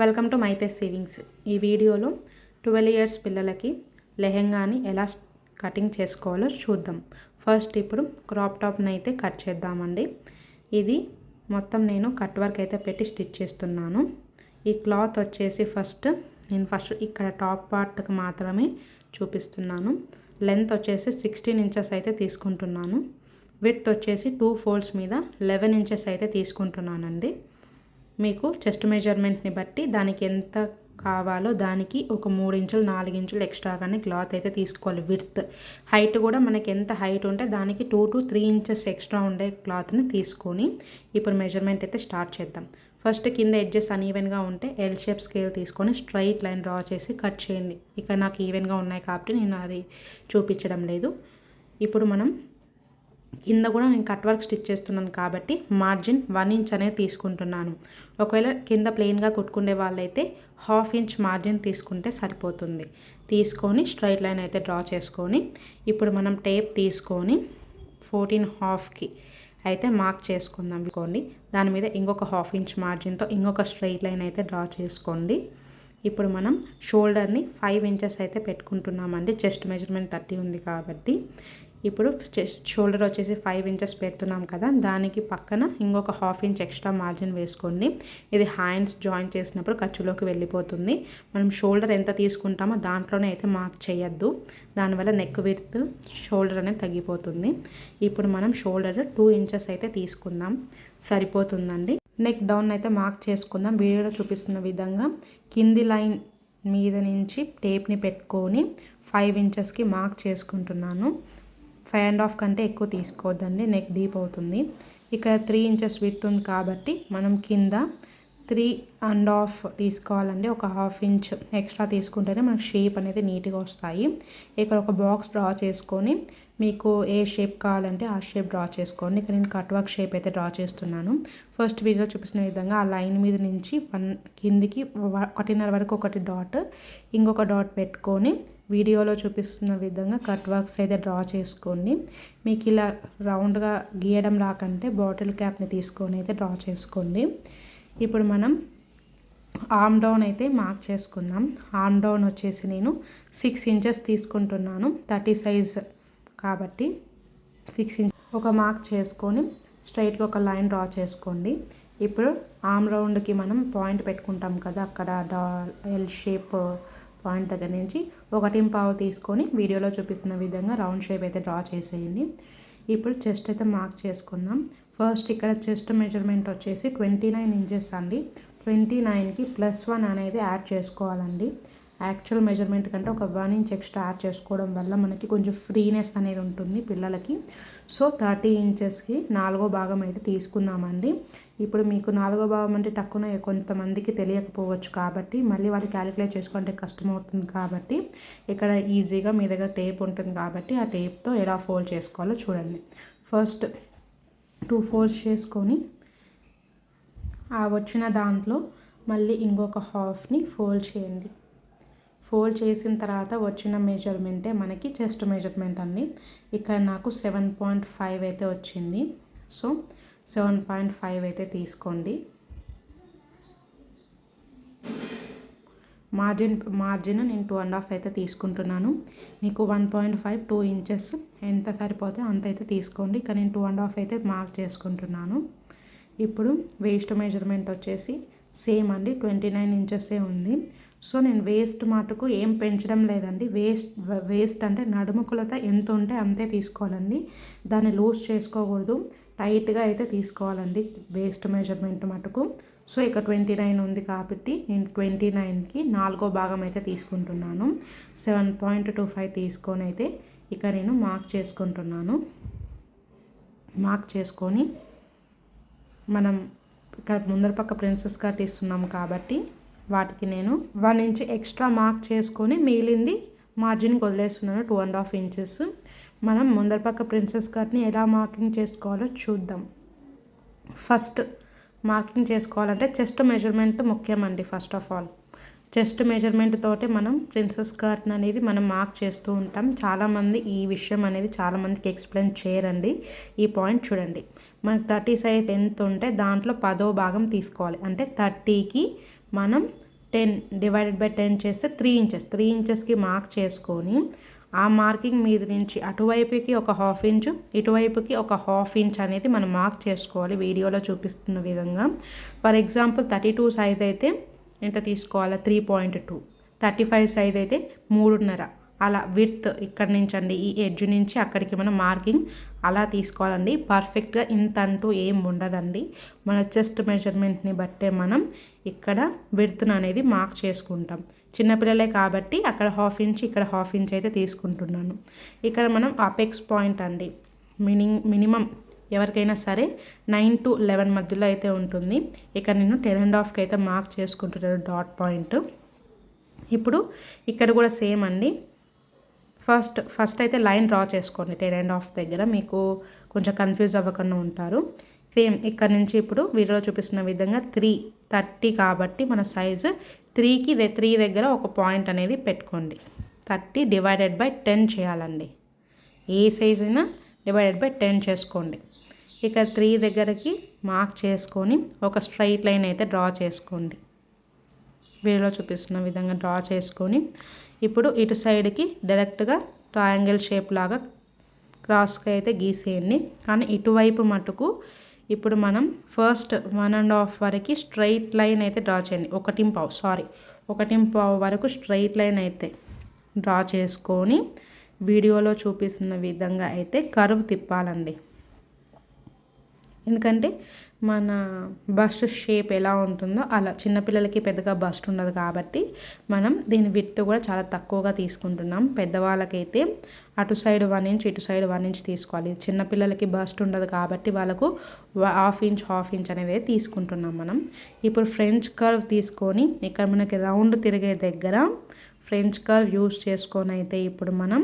Welcome to Meitei savings ఈ వీడియోలో twelve years పిల్లలకి లెహెంగాని ఎలా కటింగ్ చేసుకోవాలో చూద్దాం. ఫస్ట్ ఇప్పుడు క్రాప్ టాప్ని అయితే కట్ చేద్దామండి. ఇది మొత్తం నేను కట్ వర్క్ అయితే పెట్టి స్టిచ్ చేస్తున్నాను. ఈ క్లాత్ వచ్చేసి ఫస్ట్ నేను ఫస్ట్ ఇక్కడ టాప్ పార్ట్కి మాత్రమే చూపిస్తున్నాను. లెంత్ వచ్చేసి సిక్స్టీన్ ఇంచెస్ అయితే తీసుకుంటున్నాను. విత్ వచ్చేసి టూ ఫోల్డ్స్ మీద లెవెన్ ఇంచెస్ అయితే తీసుకుంటున్నానండి. మీకు చెస్ట్ మెజర్మెంట్ని బట్టి దానికి ఎంత కావాలో దానికి ఒక మూడు ఇంచులు నాలుగు ఇంచులు ఎక్స్ట్రాగానే క్లాత్ అయితే తీసుకోవాలి. విడ్త్. హైట్ కూడా మనకి ఎంత హైట్ ఉంటే దానికి two to three inches extra ఉండే క్లాత్ని తీసుకొని ఇప్పుడు మెజర్మెంట్ అయితే స్టార్ట్ చేద్దాం. ఫస్ట్ కింద ఎడ్జెస్ అన్ఈవెన్గా ఉంటే ఎల్ షేప్ స్కేల్ తీసుకొని స్ట్రైట్ లైన్ డ్రా చేసి కట్ చేయండి. ఇక నాకు ఈవెన్గా ఉన్నాయి కాబట్టి నేను అది చూపించడం లేదు. ఇప్పుడు మనం కింద కూడా నేను కట్ వర్క్ స్టిచ్ చేస్తున్నాను కాబట్టి మార్జిన్ వన్ ఇంచ్ అనేది తీసుకుంటున్నాను. ఒకవేళ కింద ప్లెయిన్గా కుట్టుకునే వాళ్ళైతే హాఫ్ ఇంచ్ మార్జిన్ తీసుకుంటే సరిపోతుంది. తీసుకొని స్ట్రైట్ లైన్ అయితే డ్రా చేసుకొని ఇప్పుడు మనం టేప్ తీసుకొని ఫోర్టీన్ హాఫ్కి అయితే మార్క్ చేసుకుందాం అనుకోండి. దాని మీద ఇంకొక హాఫ్ ఇంచ్ మార్జిన్తో ఇంకొక స్ట్రైట్ లైన్ అయితే డ్రా చేసుకోండి. ఇప్పుడు మనం షోల్డర్ని ఫైవ్ ఇంచెస్ అయితే పెట్టుకుంటున్నామండి. చెస్ట్ మెజర్మెంట్ థర్టీ ఉంది కాబట్టి. ఇప్పుడు చెస్ట్ షోల్డర్ వచ్చేసి ఫైవ్ ఇంచెస్ పెడుతున్నాం కదా దానికి పక్కన ఇంకొక హాఫ్ ఇంచ్ ఎక్స్ట్రా మార్జిన్ వేసుకోండి. ఇది హ్యాండ్స్ జాయిన్ చేసినప్పుడు ఖర్చులోకి వెళ్ళిపోతుంది. మనం షోల్డర్ ఎంత తీసుకుంటామో దాంట్లోనే అయితే మార్క్ చేయొద్దు. దానివల్ల నెక్ విత్ షోల్డర్ అనేది తగ్గిపోతుంది. ఇప్పుడు మనం షోల్డర్ టూ ఇంచెస్ అయితే తీసుకుందాం. సరిపోతుందండి. నెక్ డౌన్ అయితే మార్క్ చేసుకుందాం. వీడియోలో చూపిస్తున్న విధంగా కింది లైన్ మీద నుంచి టేప్ని పెట్టుకొని ఫైవ్ ఇంచెస్కి మార్క్ చేసుకుంటున్నాను. ఫైవ్ అండ్ హాఫ్ కంటే ఎక్కువ తీసుకోవద్దండి నెక్ డీప్ అవుతుంది. ఇక్కడ త్రీ ఇంచెస్ విడ్త్ ఉంది కాబట్టి మనం కింద త్రీ అండ్ హాఫ్ తీసుకోవాలండి. ఒక హాఫ్ ఇంచ్ ఎక్స్ట్రా తీసుకుంటేనే మనకు షేప్ అనేది నీట్గా వస్తాయి. ఇక్కడ ఒక బాక్స్ డ్రా చేసుకొని మీకు ఏ షేప్ కావాలంటే ఆ షేప్ డ్రా చేసుకోండి. ఇక్కడ నేను కట్ వర్క్ షేప్ అయితే డ్రా చేస్తున్నాను. ఫస్ట్ వీడియో చూపిస్తున్న విధంగా ఆ లైన్ మీద నుంచి వన్ కిందికి ఒకటిన్నర వరకు ఒకటి డాట్ ఇంకొక డాట్ పెట్టుకొని వీడియోలో చూపిస్తున్న విధంగా కట్ వర్క్స్ అయితే డ్రా చేసుకోండి. మీకు ఇలా రౌండ్గా గీయడం రాకంటే బాటిల్ క్యాప్ని తీసుకొని అయితే డ్రా చేసుకోండి. ఇప్పుడు మనం ఆమ్ డౌన్ అయితే మార్క్ చేసుకుందాం. ఆమ్ డౌన్ వచ్చేసి నేను సిక్స్ ఇంచెస్ తీసుకుంటున్నాను. థర్టీ సైజ్ కాబట్టి సిక్స్ ఇంచ్ ఒక మార్క్ చేసుకొని స్ట్రైట్గా ఒక లైన్ డ్రా చేసుకోండి. ఇప్పుడు ఆమ్ రౌండ్కి మనం పాయింట్ పెట్టుకుంటాం కదా అక్కడ డా ఎల్ షేప్ పాయింట్ దగ్గర నుంచి. ఒకటి పావు తీసుకొని వీడియోలో చూపిస్తున్న విధంగా రౌండ్ షేప్ అయితే డ్రా చేసేయండి. ఇప్పుడు చెస్ట్ అయితే మార్క్ చేసుకుందాం. ఫస్ట్ ఇక్కడ చెస్ట్ మెజర్మెంట్ వచ్చేసి ట్వంటీ నైన్ ఇంచెస్ అండి. ట్వంటీ నైన్కి ప్లస్ వన్ అనేది యాడ్ చేసుకోవాలండి. యాక్చువల్ మెజర్మెంట్ కంటే ఒక వన్ ఇంచ్ ఎక్స్ట్రా యాడ్ చేసుకోవడం వల్ల మనకి కొంచెం ఫ్రీనెస్ అనేది ఉంటుంది పిల్లలకి. సో థర్టీ ఇంచెస్కి నాలుగో భాగం అయితే తీసుకుందామండి. ఇప్పుడు మీకు నాలుగో భాగం అంటే తక్కువ కొంతమందికి తెలియకపోవచ్చు కాబట్టి మళ్ళీ వాళ్ళు క్యాలిక్యులేట్ చేసుకుంటే కష్టమవుతుంది కాబట్టి ఇక్కడ ఈజీగా మీ దగ్గర టేప్ ఉంటుంది కాబట్టి ఆ టేప్తో ఎలా ఫోల్డ్ చేసుకోవాలో చూడండి. ఫస్ట్ టూ ఫోల్డ్స్ చేసుకొని ఆ వచ్చిన దాంట్లో మళ్ళీ ఇంకొక హాఫ్ని ఫోల్డ్ చేయండి. ఫోల్డ్ చేసిన తర్వాత వచ్చిన మెజర్మెంటే మనకి చెస్ట్ మెజర్మెంట్ అండి. ఇక్కడ నాకు సెవెన్ పాయింట్ ఫైవ్ అయితే వచ్చింది. సో సెవెన్ పాయింట్ ఫైవ్ అయితే తీసుకోండి. మార్జిన్ మార్జిన్ నేను టూ అండ్ హాఫ్ అయితే తీసుకుంటున్నాను. మీకు one point five two inches ఎంత సరిపోతే అంత అయితే తీసుకోండి. ఇక్కడ నేను టూ అండ్ హాఫ్ అయితే మార్క్ చేసుకుంటున్నాను. ఇప్పుడు వేస్ట్ మెజర్మెంట్ వచ్చేసి సేమ్ అండి ట్వంటీ నైన్ ఇంచెసే ఉంది. సో నేను వేస్ట్ మటుకు ఏం పెంచడం లేదండి. వేస్ట్ వేస్ట్ అంటే నడుము కొలత ఎంత ఉంటే అంతే తీసుకోవాలండి. దాన్ని లూజ్ చేసుకోకూడదు. టైట్గా అయితే తీసుకోవాలండి వేస్ట్ మెజర్మెంట్ మటుకు. సో ఇక ట్వంటీ నైన్ ఉంది కాబట్టి నేను ట్వంటీ నైన్కి నాలుగో భాగం అయితే తీసుకుంటున్నాను. సెవెన్ పాయింట్ టూ ఫైవ్ తీసుకొని అయితే ఇక నేను మార్క్ చేసుకుంటున్నాను. మార్క్ చేసుకొని మనం ఇక్కడ ముందర పక్క ప్రిన్సెస్ కట్ ఇస్తున్నాం కాబట్టి వాటికి నేను వన్ ఇంచ్ ఎక్స్ట్రా మార్క్ చేసుకొని మిగిలింది మార్జిన్కి వదిలేస్తున్నాను టూ అండ్ హాఫ్ ఇంచెస్. మనం ముందర పక్క ప్రిన్సెస్ కట్ని ఎలా మార్కింగ్ చేసుకోవాలో చూద్దాం. ఫస్ట్ మార్కింగ్ చేసుకోవాలంటే చెస్ట్ మెజర్మెంట్ ముఖ్యమండి first of all. Chest measurement తోటి మనం ప్రిన్సెస్ కర్టన్ అనేది మనం మార్క్ చేస్తూ ఉంటాం. చాలామంది ఈ విషయం అనేది చాలామందికి ఎక్స్ప్లెయిన్ చేయరండి. ఈ పాయింట్ చూడండి. మనకు థర్టీ సైజ్ ఎంత ఉంటే దాంట్లో పదో భాగం తీసుకోవాలి. అంటే థర్టీకి మనం టెన్ డివైడెడ్ బై టెన్ చేస్తే త్రీ ఇంచెస్ త్రీ ఇంచెస్కి మార్క్ చేసుకొని ఆ మార్కింగ్ మీద నుంచి అటువైపుకి ఒక హాఫ్ ఇంచ్ ఇటువైపుకి ఒక హాఫ్ ఇంచ్ అనేది మనం మార్క్ చేసుకోవాలి. వీడియోలో చూపిస్తున్న విధంగా. For example thirty two size అయితే ఎంత తీసుకోవాలి? Three point two thirty five size అయితే మూడున్నర. అలా విత్ ఇక్కడ నుంచి అండి ఈ ఎడ్జ్ నుంచి అక్కడికి మనం మార్కింగ్ అలా తీసుకోవాలండి. పర్ఫెక్ట్గా ఇంత అంటూ ఏం ఉండదండి. మన చెస్ట్ మెజర్మెంట్ని బట్టే మనం ఇక్కడ విడ్త్ను అనేది మార్క్ చేసుకుంటాం. చిన్నపిల్లలే కాబట్టి అక్కడ హాఫ్ ఇంచ్ ఇక్కడ హాఫ్ ఇంచ్ అయితే తీసుకుంటున్నాను. ఇక్కడ మనం అపెక్స్ పాయింట్ అండి. మిని మినిమం ఎవరికైనా సరే నైన్ టు లెవెన్ మధ్యలో అయితే ఉంటుంది. ఇక్కడ నేను టెన్ అండ్ హాఫ్కి అయితే మార్క్ చేసుకుంటున్నాను డాట్ పాయింట్. ఇప్పుడు ఇక్కడ కూడా సేమ్ అండి. ఫస్ట్ ఫస్ట్ అయితే లైన్ డ్రా చేసుకోండి టెన్ అండ్ హాఫ్ దగ్గర. మీకు కొంచెం కన్ఫ్యూజ్ అవ్వకుండా ఉంటారు. సేమ్ ఇక్కడ నుంచి ఇప్పుడు వీడియోలో చూపిస్తున్న విధంగా త్రీ థర్టీ కాబట్టి మన సైజు త్రీకి త్రీ దగ్గర ఒక పాయింట్ అనేది పెట్టుకోండి. థర్టీ డివైడెడ్ బై టెన్ చేయాలండి. ఏ సైజ్ అయినా డివైడెడ్ బై టెన్ చేసుకోండి. ఇక్కడ త్రీ దగ్గరకి మార్క్ చేసుకొని ఒక స్ట్రైట్ లైన్ అయితే డ్రా చేసుకోండి. వీడియోలో చూపిస్తున్న విధంగా డ్రా చేసుకొని ఇప్పుడు ఇటు సైడ్కి డైరెక్ట్గా ట్రయాంగిల్ షేప్ లాగా క్రాస్కి అయితే గీసేయండి. కానీ ఇటువైపు మటుకు ఇప్పుడు మనం ఫస్ట్ వన్ అండ్ హాఫ్ వరకు స్ట్రైట్ లైన్ అయితే డ్రా చేయండి. ఒకటి పావు సారీ ఒకటి పావు వరకు స్ట్రైట్ లైన్ అయితే డ్రా చేసుకొని వీడియోలో చూపిస్తున్న విధంగా అయితే కరువు తిప్పాలండి. ఎందుకంటే మన బస్ట్ షేప్ ఎలా ఉంటుందో అలా చిన్నపిల్లలకి పెద్దగా బస్ట్ ఉండదు కాబట్టి మనం దీని విత్ కూడా చాలా తక్కువగా తీసుకుంటున్నాం. పెద్దవాళ్ళకైతే అటు సైడ్ వన్ ఇంచ్ ఇటు సైడ్ వన్ ఇంచ్ తీసుకోవాలి. చిన్నపిల్లలకి బస్ట్ ఉండదు కాబట్టి వాళ్ళకు హాఫ్ ఇంచ్ హాఫ్ ఇంచ్ అనేది తీసుకుంటున్నాం మనం. ఇప్పుడు ఫ్రెంచ్ కర్వ్ తీసుకొని ఇక్కడ మనకి రౌండ్ తిరిగే దగ్గర ఫ్రెంచ్ కర్వ్ యూస్ చేసుకొని అయితే ఇప్పుడు మనం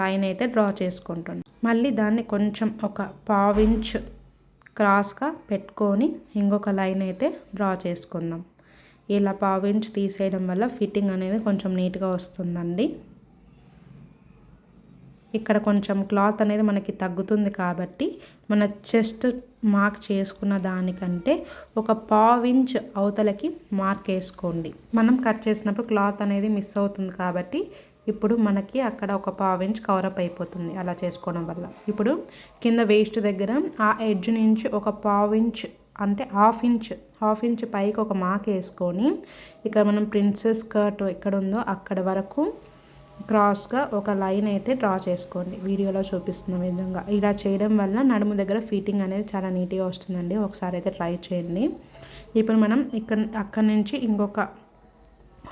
లైన్ అయితే డ్రా చేసుకుంటున్నాం. మళ్ళీ దాన్ని కొంచెం ఒక పావించ్ క్రాస్గా పెట్టుకొని ఇంకొక లైన్ అయితే డ్రా చేసుకుందాం. ఇలా పావించి తీసేయడం వల్ల ఫిట్టింగ్ అనేది కొంచెం నీట్గా వస్తుందండి. ఇక్కడ కొంచెం క్లాత్ అనేది మనకి తగ్గుతుంది కాబట్టి మన చెస్ట్ మార్క్ చేసుకున్న దానికంటే ఒక పావించ్ అవతలకి మార్క్ వేసుకోండి. మనం కట్ చేసినప్పుడు క్లాత్ అనేది మిస్ అవుతుంది కాబట్టి ఇప్పుడు మనకి అక్కడ ఒక పావు ఇంచ్ కవరప్ అయిపోతుంది అలా చేసుకోవడం వల్ల. ఇప్పుడు కింద వేస్ట్ దగ్గర ఆ ఎడ్జ్ నుంచి ఒక పావు ఇంచ్ అంటే హాఫ్ ఇంచ్ హాఫ్ ఇంచ్ పైకి ఒక మాక్ వేసుకొని ఇక్కడ మనం ప్రిన్సెస్ స్కర్ట్ ఎక్కడ ఉందో అక్కడ వరకు క్రాస్గా ఒక లైన్ అయితే డ్రా చేసుకోండి. వీడియోలో చూపిస్తున్న విధంగా. ఇలా చేయడం వల్ల నడుము దగ్గర ఫిట్టింగ్ అనేది చాలా నీట్గా వస్తుందండి. ఒకసారి అయితే ట్రై చేయండి. ఇప్పుడు మనం ఇక్కడ అక్కడ నుంచి ఇంకొక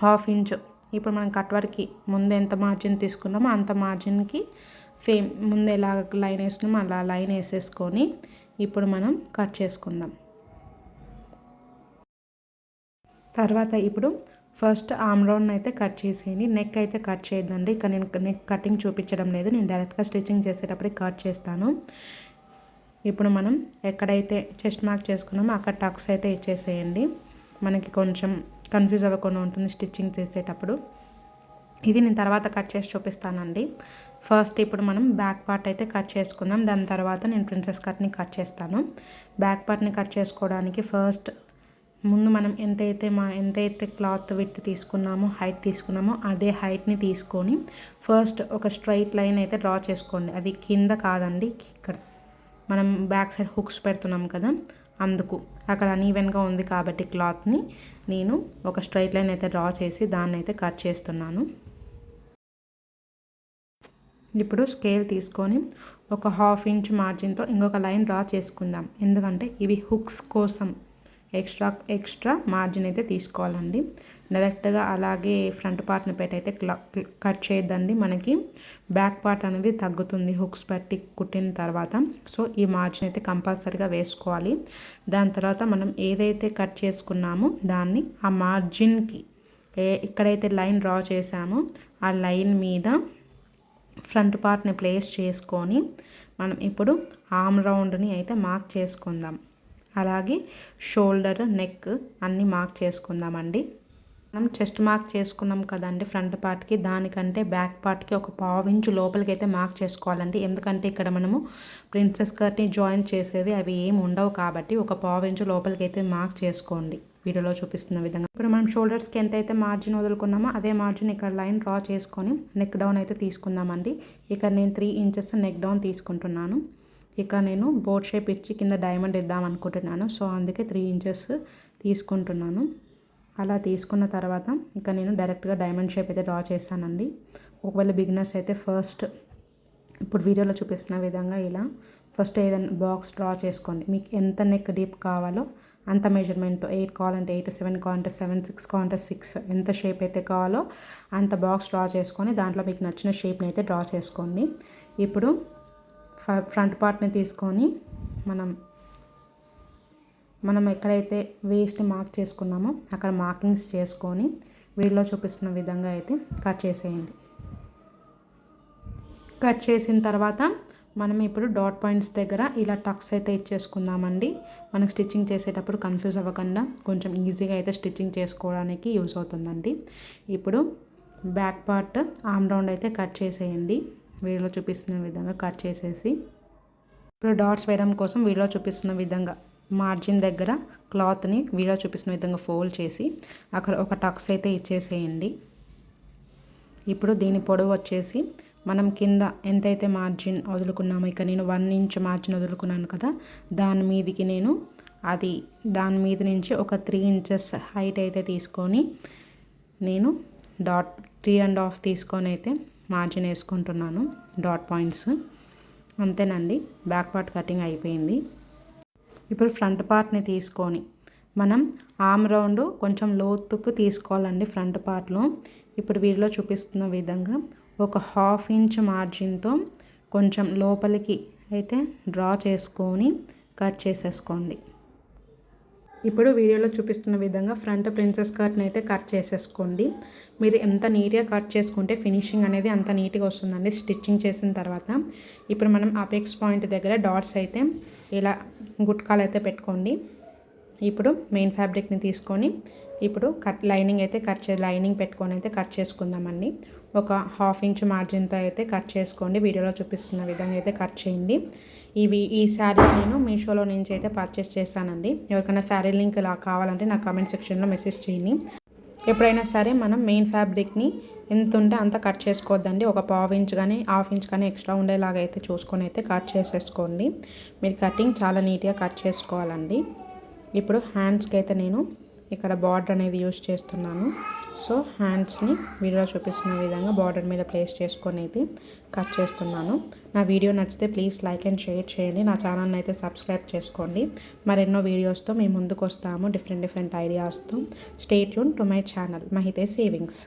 హాఫ్ ఇంచ్ ఇప్పుడు మనం కట్ వర్క్కి ముందు ఎంత మార్జిన్ తీసుకున్నామో అంత మార్జిన్కి ఫేమ్ ముందు ఎలా లైన్ వేసుకున్నామో అలా లైన్ వేసేసుకొని ఇప్పుడు మనం కట్ చేసుకుందాం. తర్వాత ఇప్పుడు ఫస్ట్ ఆమ్ రౌండ్ అయితే కట్ చేసేయండి. నెక్ అయితే కట్ చేయొద్దండి. ఇక్కడ నేను నెక్ కటింగ్ చూపించడం లేదు. నేను డైరెక్ట్గా స్టిచ్చింగ్ చేసేటప్పుడు కట్ చేస్తాను. ఇప్పుడు మనం ఎక్కడైతే చెస్ట్ మార్క్ చేసుకున్నామో అక్కడ టక్స్ అయితే ఇచ్చేసేయండి. మనకి కొంచెం కన్ఫ్యూజ్ అవ్వకుండా ఉంటుంది స్టిచ్చింగ్ చేసేటప్పుడు. ఇది నేను తర్వాత కట్ చేసి చూపిస్తానండి. ఫస్ట్ ఇప్పుడు మనం బ్యాక్ పార్ట్ అయితే కట్ చేసుకుందాం. దాని తర్వాత నేను ప్రిన్సెస్ కట్ని కట్ చేస్తాను. బ్యాక్ పార్ట్ని కట్ చేసుకోవడానికి ఫస్ట్ ముందు మనం ఎంతైతే మా ఎంతైతే క్లాత్ విత్ తీసుకున్నామో హైట్ తీసుకున్నామో అదే హైట్ని తీసుకొని ఫస్ట్ ఒక స్ట్రైట్ లైన్ అయితే డ్రా చేసుకోండి. అది కింద కాదండి ఇక్కడ. మనం బ్యాక్ సైడ్ హుక్స్ పెడుతున్నాం కదా అందుకు. అక్కడ అనీవెన్గా ఉంది కాబట్టి క్లాత్ని నేను ఒక స్ట్రైట్ లైన్ అయితే డ్రా చేసి దాన్ని అయితే కట్ చేస్తున్నాను. ఇప్పుడు స్కేల్ తీసుకొని ఒక హాఫ్ ఇంచ్ మార్జిన్తో ఇంకొక లైన్ డ్రా చేసుకుందాం. ఎందుకంటే ఇవి హుక్స్ కోసం. ఎక్స్ట్రా ఎక్స్ట్రా మార్జిన్ అయితే తీసుకోవాలండి. డైరెక్ట్గా అలాగే ఫ్రంట్ పార్ట్ని పెట్టి అయితే కట్ చేయొద్దండి. మనకి బ్యాక్ పార్ట్ అనేది తగ్గుతుంది హుక్స్ పెట్టి కుట్టిన తర్వాత. సో ఈ మార్జిన్ అయితే కంపల్సరీగా వేసుకోవాలి. దాని తర్వాత మనం ఏదైతే కట్ చేసుకున్నామో దాన్ని ఆ మార్జిన్కి ఏ ఎక్కడైతే లైన్ డ్రా చేసామో ఆ లైన్ మీద ఫ్రంట్ పార్ట్ని ప్లేస్ చేసుకొని మనం ఇప్పుడు ఆమ్ రౌండ్ని అయితే మార్క్ చేసుకుందాం. అలాగే షోల్డర్ నెక్ అన్నీ మార్క్ చేసుకుందామండి. మనం చెస్ట్ మార్క్ చేసుకున్నాం కదండి ఫ్రంట్ పార్ట్కి దానికంటే బ్యాక్ పార్ట్కి ఒక పావు ఇంచు లోపలికి అయితే మార్క్ చేసుకోవాలండి. ఎందుకంటే ఇక్కడ మనము ప్రిన్సెస్ కట్ని జాయిన్ చేసేది అవి ఏమి ఉండవు కాబట్టి ఒక పావు ఇంచు లోపలికి అయితే మార్క్ చేసుకోండి. వీడియోలో చూపిస్తున్న విధంగా. ఇప్పుడు మనం షోల్డర్స్కి ఎంతైతే మార్జిన్ వదులుకున్నామో అదే మార్జిన్ ఇక్కడ లైన్ డ్రా చేసుకొని నెక్ డౌన్ అయితే తీసుకుందామండి. ఇక్కడ నేను త్రీ ఇంచెస్ నెక్ డౌన్ తీసుకుంటున్నాను. ఇక నేను బోట్ షేప్ ఇచ్చి కింద డైమండ్ ఇద్దాం అనుకుంటున్నాను. సో అందుకే త్రీ ఇంచెస్ తీసుకుంటున్నాను. అలా తీసుకున్న తర్వాత ఇక నేను డైరెక్ట్గా డైమండ్ షేప్ అయితే డ్రా చేశానండి ఒకవేళ బిగినర్స్ అయితే ఫస్ట్ ఇప్పుడు వీడియోలో చూపిస్తున్న విధంగా ఇలా ఫస్ట్ ఏదైనా బాక్స్ డ్రా చేసుకోండి. మీకు ఎంత నెక్ డీప్ కావాలో అంత మెజర్మెంట్తో ఎయిట్ కావాలంటే ఎయిట్ సెవెన్ కావాలంటే సెవెన్ సిక్స్ కావాలంటే సిక్స్ ఎంత షేప్ అయితే కావాలో అంత బాక్స్ డ్రా చేసుకొని దాంట్లో మీకు నచ్చిన షేప్ని అయితే డ్రా చేసుకోండి. ఇప్పుడు ఫ్రంట్ పార్ట్ని తీసుకొని మనం మనం ఎక్కడైతే వేస్ట్ మార్క్ చేసుకున్నామో అక్కడ మార్కింగ్స్ చేసుకొని వీడియోలో చూపిస్తున్న విధంగా అయితే కట్ చేసేయండి. కట్ చేసిన తర్వాత మనం ఇప్పుడు డాట్ పాయింట్స్ దగ్గర ఇలా టక్స్ అయితే ఇచ్చేసుకుందామండి మనకు స్టిచ్చింగ్ చేసేటప్పుడు కన్ఫ్యూజ్ అవ్వకుండా కొంచెం ఈజీగా అయితే స్టిచ్చింగ్ చేసుకోవడానికి యూజ్ అవుతుందండి. ఇప్పుడు బ్యాక్ పార్ట్ ఆమ్ రౌండ్ అయితే కట్ చేసేయండి. వీడియోలో చూపిస్తున్న విధంగా కట్ చేసేసి ఇప్పుడు డాట్స్ వేయడం కోసం వీడియోలో చూపిస్తున్న విధంగా మార్జిన్ దగ్గర క్లాత్ని వీడియో చూపిస్తున్న విధంగా ఫోల్డ్ చేసి అక్కడ ఒక టక్స్ అయితే ఇచ్చేసేయండి. ఇప్పుడు దీని పొడవు వచ్చేసి మనం కింద ఎంతైతే మార్జిన్ వదులుకున్నామో ఇక నేను వన్ ఇంచ్ మార్జిన్ వదులుకున్నాను కదా దాని మీదికి నేను అది దాని మీద నుంచి ఒక త్రీ ఇంచెస్ హైట్ అయితే తీసుకొని నేను డాట్ త్రీ అండ్ హాఫ్ తీసుకొని అయితే మార్జిన్ వేసుకుంటున్నాను డాట్ పాయింట్స్. అంతేనండి బ్యాక్ పార్ట్ కటింగ్ అయిపోయింది. ఇప్పుడు ఫ్రంట్ పార్ట్ని తీసుకొని మనం ఆమ్ రౌండ్ కొంచెం లోతుకు తీసుకోవాలండి ఫ్రంట్ పార్ట్లో. ఇప్పుడు వీరిలో చూపిస్తున్న విధంగా ఒక హాఫ్ ఇంచ్ మార్జిన్తో కొంచెం లోపలికి అయితే డ్రా చేసుకొని కట్ చేసేసుకోండి. ఇప్పుడు వీడియోలో చూపిస్తున్న విధంగా ఫ్రంట్ ప్రిన్సెస్ కట్ని అయితే కట్ చేసేసుకోండి. మీరు ఎంత నీట్గా కట్ చేసుకుంటే ఫినిషింగ్ అనేది అంత నీట్గా వస్తుందండి. స్టిచ్చింగ్ చేసిన తర్వాత ఇప్పుడు మనం అపెక్స్ పాయింట్ దగ్గర డాట్స్ అయితే ఇలా గుట్కాలు అయితే పెట్టుకోండి. ఇప్పుడు మెయిన్ ఫ్యాబ్రిక్ని తీసుకొని ఇప్పుడు కట్ లైనింగ్ అయితే కట్ చే లైనింగ్ పెట్టుకొని అయితే కట్ చేసుకుందామండి ఒక హాఫ్ ఇంచ్ మార్జిన్తో అయితే కట్ చేసుకోండి. వీడియోలో చూపిస్తున్న విధంగా అయితే కట్ చేయండి. ఇవి ఈ శారీ నేను మీషోలో నుంచి అయితే పర్చేస్ చేశానండి. ఎవరికైనా శారీ లింక్ ఇలా కావాలంటే నా కామెంట్ సెక్షన్లో మెసేజ్ చేయండి. ఎప్పుడైనా సరే మనం మెయిన్ ఫ్యాబ్రిక్ని ఎంత ఉంటే అంత కట్ చేసుకోవద్దండి. ఒక పావు ఇంచ్ కానీ హాఫ్ ఇంచ్ కానీ ఎక్స్ట్రా ఉండేలాగా అయితే చూసుకొని అయితే కట్ చేసేసుకోండి. మీరు కటింగ్ చాలా నీట్గా కట్ చేసుకోవాలండి. ఇప్పుడు హ్యాండ్స్కి అయితే నేను ఇక్కడ బార్డర్ అనేది యూస్ చేస్తున్నాను. సో హ్యాండ్స్ని వీడియోలో చూపిస్తున్న విధంగా బార్డర్ మీద ప్లేస్ చేసుకొని అయితే కట్ చేస్తున్నాను. నా వీడియో నచ్చితే ప్లీజ్ లైక్ అండ్ షేర్ చేయండి. నా ఛానల్ని అయితే సబ్స్క్రైబ్ చేసుకోండి. మరెన్నో వీడియోస్తో మేము ముందుకు వస్తాము. డిఫరెంట్ డిఫరెంట్ ఐడియాస్తో స్టేట్ యూన్ టు మై ఛానల్ మహితే సేవింగ్స్